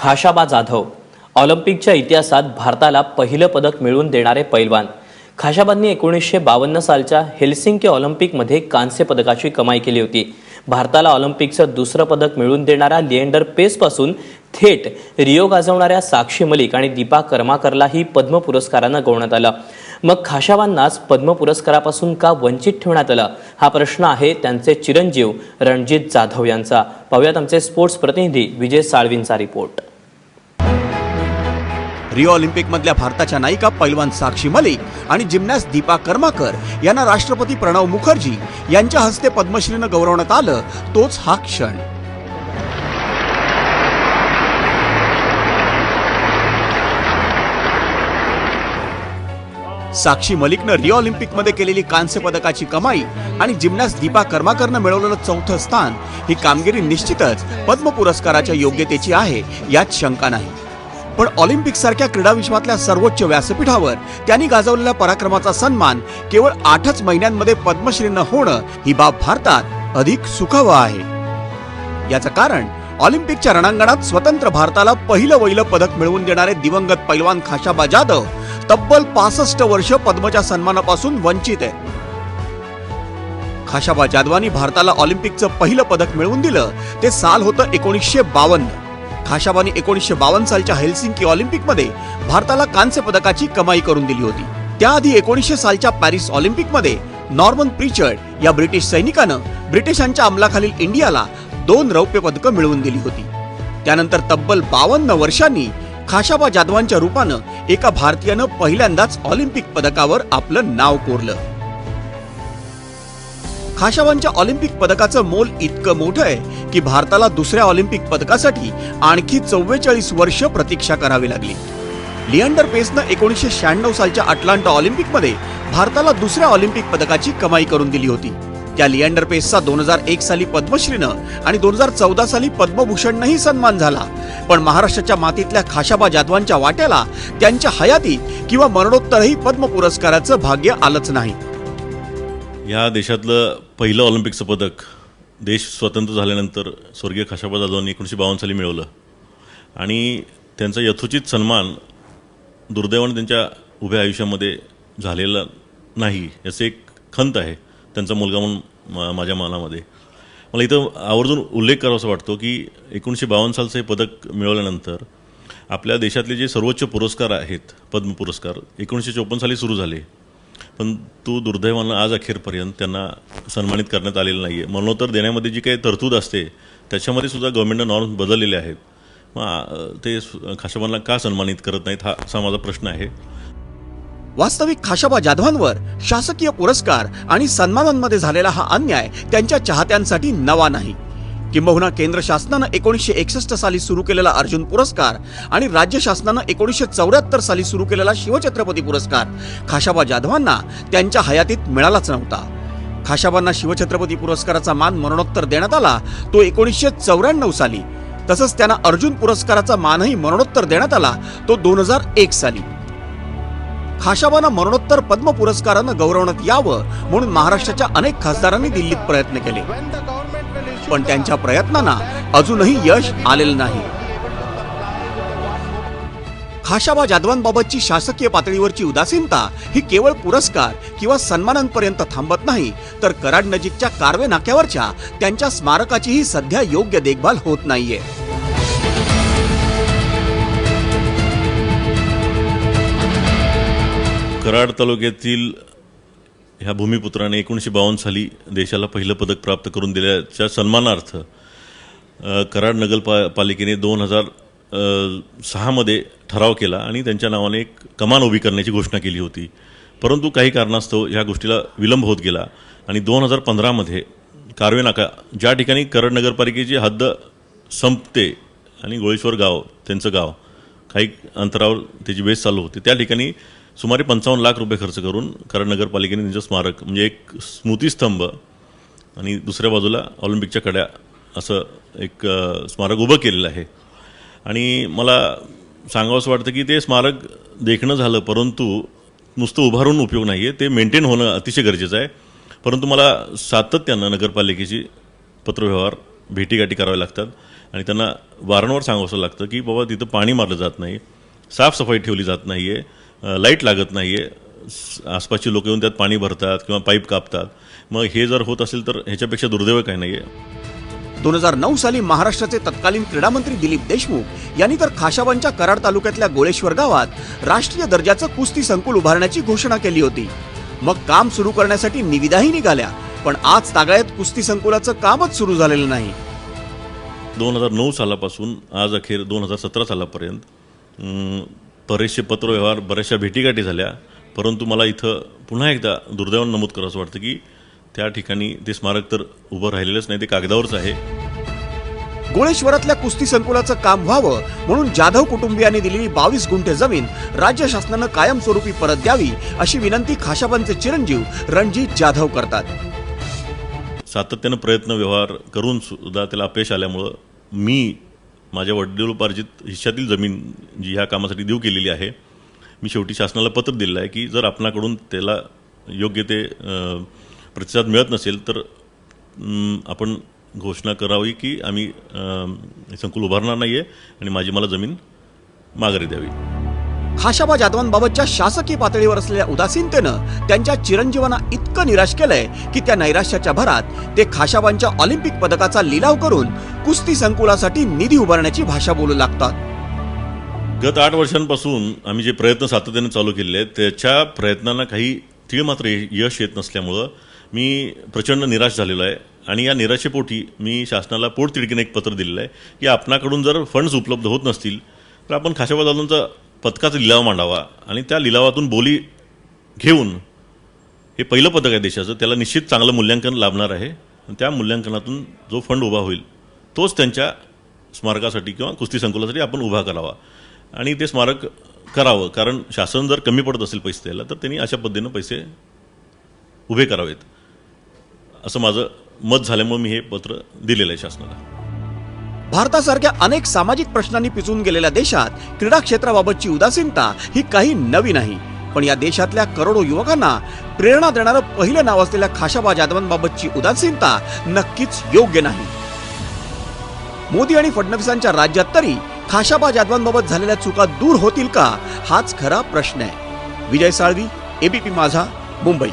खाशाबा जाधव ऑलिम्पिकच्या इतिहासात भारताला पहिलं पदक मिळवून देणारे पैलवान. खाशाबांनी एकोणीसशे बावन्न सालच्या हेल्सिंकी ऑलिम्पिकमध्ये कांस्य पदकाची कमाई केली होती. भारताला ऑलिम्पिकचं दुसरं पदक मिळवून देणाऱ्या लिएंडर पेसपासून थेट रिओ गाजवणाऱ्या साक्षी मलिक आणि दीपा कर्माकरलाही पद्म पुरस्कारानं गौरवण्यात आलं. मग खाशाबांनाच पद्म पुरस्कारापासून का वंचित ठेवण्यात आलं? हा प्रश्न आहे त्यांचे चिरंजीव रणजित जाधव यांचा. पाहूयात आमचे स्पोर्ट्स प्रतिनिधी विजय साळवींचा रिपोर्ट. रिओ ऑलिम्पिकमधल्या भारताच्या नायिका पैलवान साक्षी मलिक आणि जिम्नॅस्ट दीपा कर्माकर यांना राष्ट्रपती प्रणव मुखर्जी यांच्या हस्ते पद्मश्रीनं गौरवण्यात आलं तोच हा क्षण. साक्षी मलिकनं रिओ ऑलिम्पिकमध्ये केलेली कांस्य पदकाची कमाई आणि जिम्नॅस्ट दीपा कर्माकरनं मिळवलेलं चौथं स्थान ही कामगिरी निश्चितच पद्म पुरस्काराच्या योग्यतेची आहे यात शंका नाही. पण ऑलिम्पिक सारख्या क्रीडा विश्वातल्या सर्वोच्च व्यासपीठावर त्यांनी गाजवलेल्या पराक्रमाचा सन्मान केवळ आठच महिन्यांमध्ये पद्मश्रीनं होणं ही बाब भारतात अधिक सुखावह आहे. याचं कारण ऑलिम्पिकच्या रणांगणात स्वतंत्र भारताला पहिलं वहिलं पदक मिळवून देणारे दिवंगत पैलवान खाशाबा जाधव तब्बल पासष्ट वर्ष पद्मच्या सन्मानापासून वंचित आहेत. खाशाबा जाधवानी भारताला ऑलिम्पिकचं पहिलं पदक मिळवून दिलं ते साल होतं एकोणीसशे बावन्न. खाशाबानी एकोणीसशे बावन्न सालच्या हेल्सिंकी ऑलिम्पिकमध्ये भारताला कांस्य पदकाची कमाई करून दिली होती. त्याआधी एकोणीसशे सालच्या पॅरिस ऑलिम्पिकमध्ये नॉर्मन प्रिचर्ड या ब्रिटिश सैनिकानं ब्रिटिशांच्या अंमलाखालील इंडियाला दोन रौप्य पदकं मिळवून दिली होती. त्यानंतर तब्बल बावन्न वर्षांनी खाशाबा जाधवांच्या रूपानं एका भारतीयानं पहिल्यांदाच ऑलिम्पिक पदकावर आपलं नाव कोरलं. खाशाबांच्या ऑलिम्पिक पदकाचं मोल इतकं मोठं आहे की भारताला दुसऱ्या ऑलिम्पिक पदकासाठी आणखी चव्वेचाळीस वर्ष प्रतीक्षा करावी लागली. लिअंडर पेसनं एकोणीसशे शहाण्णव सालच्या अटलांटा ऑलिम्पिकमध्ये भारताला दुसऱ्या ऑलिम्पिक पदकाची कमाई करून दिली होती. त्या लिअंडर पेसचा दोन हजार एक साली पद्मश्रीनं आणि दोन हजार चौदा साली पद्मभूषणनंही सन्मान झाला. पण महाराष्ट्राच्या मातीतल्या खाशाबा जाधवांच्या वाट्याला त्यांच्या हयातीत किंवा मरणोत्तरही पद्म पुरस्काराचं भाग्य आलंच नाही. या देशातलं पहिलं ऑलिम्पिकचं पदक देश स्वतंत्र झाल्यानंतर स्वर्गीय खाशाबा जाधवांनी एकोणीसशे बावन्न साली मिळवलं. आणि त्यांचा यथोचित सन्मान दुर्दैवाने त्यांच्या उभ्या आयुष्यामध्ये झालेला नाही याचं एक खंत आहे त्यांचा मुलगा म्हणून मा- माझ्या मनामध्ये. मला इथं आवर्जून उल्लेख करावासा वाटतो की एकोणीसशे बावन्न सालचं हे पदक मिळवल्यानंतर आपल्या देशातले जे सर्वोच्च पुरस्कार आहेत पद्म पुरस्कार एकोणीसशे चोपन्न साली सुरू झाले. पण तो दुर्दैवानं आज अखेरपर्यंत त्यांना सन्मानित करण्यात आलेलं नाही आहे मरणोत्तर देण्यामध्ये जी काही तरतूद असते त्याच्यामध्ये सुद्धा गव्हर्मेंटनं नॉर्म्स बदललेले आहेत. मग ते सु- खाशाबांना का सन्मानित करत नाहीत? हा असा माझा प्रश्न आहे. वास्तविक खाशाबा जाधवांवर शासकीय पुरस्कार आणि सन्मानांमध्ये झालेला हा अन्याय त्यांच्या चाहत्यांसाठी नवा नाही. किंबहुना केंद्र शासनानं एकोणीसशे एकसष्ट साली सुरू केलेला अर्जुन पुरस्कार आणि राज्य शासनानं एकोणीसशे चौऱ्याहत्तर साली सुरू केलेला शिवछत्रपती पुरस्कार. खाशाबा जाधवांना त्यांच्या हयातीत मिळालाच नव्हता. खाशाबांना शिवछत्रपती पुरस्काराचा मान मरणोत्तर देण्यात आला तो एकोणीसशे चौऱ्याण्णव साली. तसंच त्यांना अर्जुन पुरस्काराचा मानही मरणोत्तर देण्यात आला तो दोन हजार एक साली. खाशाबांना मरणोत्तर पद्म पुरस्कारानं गौरवण्यात यावं म्हणून महाराष्ट्राच्या अनेक खासदारांनी दिल्लीत प्रयत्न केले. पण त्यांच्या प्रयत्नांना अजूनही यश आलेलं नाही. खाशाबा जाधवांबाबतची शासकीय पातळीवरची उदासीनता ही केवळ पुरस्कार किंवा सन्मानांपर्यंत थांबत नाही तर कराड नजीकच्या कारवे नाक्यावरच्या त्यांच्या स्मारकाचीही सध्या योग्य देखभाल होत नाहीये. कराड तालुक्यातील ह्या भूमिपुत्राने एकोणीसशे बावन्न साली देशाला पहिलं पदक प्राप्त करून दिल्याच्या सन्मानार्थ कराड नगरपा पालिकेने दोन हजार सहामध्ये ठराव केला आणि त्यांच्या नावाने एक कमान उभी करण्याची घोषणा केली होती. परंतु काही कारणास्तव ह्या गोष्टीला विलंब होत गेला आणि दोन हजार पंधरामध्ये कारवे नाका ज्या ठिकाणी कराड नगरपालिकेची हद्द संपते आणि गोळेश्वर गाव त्यांचं गाव काही अंतरावर त्याची बेस चालू होती त्या ठिकाणी सुमारे पंचावन्न लाख रुपये खर्च करून कराड नगरपालिकेने त्यांचं स्मारक म्हणजे एक स्मृतिस्तंभ आणि दुसऱ्या बाजूला ऑलिम्पिकच्या कड्या असं एक स्मारक उभं केलेलं आहे. आणि मला सांगावंसं वाटतं की ते स्मारक देखणं झालं परंतु नुसतं उभारून उपयोग नाही आहे ते मेंटेन होणं अतिशय गरजेचं आहे. परंतु मला सातत्यानं नगरपालिकेची पत्रव्यवहार भेटीगाठी कराव्या लागतात आणि त्यांना वारंवार सांगावं लागतं की बाबा तिथं पाणी मारलं जात नाही साफसफाई ठेवली जात नाही आहे लाइट लागत नाही आहे आसपासची लोक येऊन त्यात पाणी भरतात किंवा पाईप कापतात. मग हे जर होत असेल तर ह्याच्यापेक्षा दुर्दैव काही नाही आहे दोन हजार नऊ साली महाराष्ट्राचे तत्कालीन क्रीडा मंत्री दिलीप देशमुख यांनी तर खाशाबांच्या कराड तालुक्यातल्या गोळेश्वर गावात राष्ट्रीय दर्जाचं कुस्ती संकुल उभारण्याची घोषणा केली होती. मग काम सुरू करण्यासाठी निविदाही निघाल्या पण आज तागायत कुस्ती संकुलाचं कामच सुरू झालेलं नाही. दोन हजार नऊ सालापासून आज अखेर दोन हजार सतरा सालापर्यंत बरेचसे पत्रव्यवहार बऱ्याचशा भेटीगाठी झाल्या. परंतु मला इथं पुन्हा एकदा दुर्दैवानं नमूद करावं वाटतं की त्या ठिकाणी ते स्मारक तर उभं राहिलेलंच नाही ते कागदावरच आहे. गोळेश्वरातल्या कुस्ती संकुलाचं काम व्हावं म्हणून जाधव कुटुंबियांनी दिलेली बावीस गुंठे जमीन राज्य शासनानं कायमस्वरूपी परत द्यावी अशी विनंती खाशाबांचे चिरंजीव रणजित जाधव करतात. सातत्यानं प्रयत्न व्यवहार करून सुद्धा त्याला अपयश आल्यामुळं मी माझ्या वडिलोपार्जित हिश्श्यातील जमीन जी ह्या कामासाठी देऊ केलेली आहे मी शेवटी शासनाला पत्र दिलेलं आहे की जर आपणाकडून त्याला योग्य ते प्रतिसाद मिळत नसेल तर आपण घोषणा करावी की आम्ही संकुल उभारणार नाही आहे आणि माझी मला जमीन माघारी द्यावी. खाशाबा जाधवांबाबतच्या शासकीय पातळीवर असलेल्या उदासीनतेनं त्यांच्या चिरंजीवांना इतकं निराश केलंय की त्या नैराश्याच्या भरात ते खाशाबांच्या ऑलिम्पिक पदकाचा लिलाव करून कुस्ती संकुलासाठी निधी उभारण्याची भाषा बोलू लागतात. गत आठ वर्षांपासून आम्ही जे प्रयत्न सातत्याने चालू केलेले आहेत त्याच्या प्रयत्नांना काही तीळ मात्र यश येत नसल्यामुळं मी प्रचंड निराश झालेलो आहे. आणि या निराशेपोटी मी शासनाला पोटतिडकीने एक पत्र दिलेलं आहे की आपणाकडून जर फंड्स उपलब्ध होत नसतील तर आपण खाशाबा दादांचा पथकाचा लिलाव मांडावा आणि त्या लिलावातून बोली घेऊन हे पहिलं पदक आहे देशाचं. त्याला निश्चित चांगलं मूल्यांकन लाभणार आहे. आणि त्या मूल्यांकनातून जो फंड उभा होईल तोच त्यांच्या स्मारकासाठी किंवा कुस्ती संकुलासाठी आपण उभा करावा. आणि ते स्मारक करावं. कारण शासन जर कमी पडत असेल पैसे द्यायला तर त्यांनी अशा पद्धतीनं पैसे उभे करावेत. असं माझं मत झाल्यामुळे मी हे पत्र दिलेलं आहे शासनाला. भारतासारख्या अनेक सामाजिक प्रश्नांनी पिचून गेलेल्या देशात क्रीडा क्षेत्राबाबतची उदासीनता ही काही नवी नाही. पण या देशातल्या करोडो युवकांना प्रेरणा देणारं पहिलं नाव असलेल्या खाशाबा जाधवांबाबतची उदासीनता नक्कीच योग्य नाही. मोदी आणि फडणवीसांच्या राज्यात तरी खाशाबा जाधवांबाबत झालेल्या चुका दूर होतील का हाच खरा प्रश्न आहे. विजय साळवी एबीपी माझा मुंबई.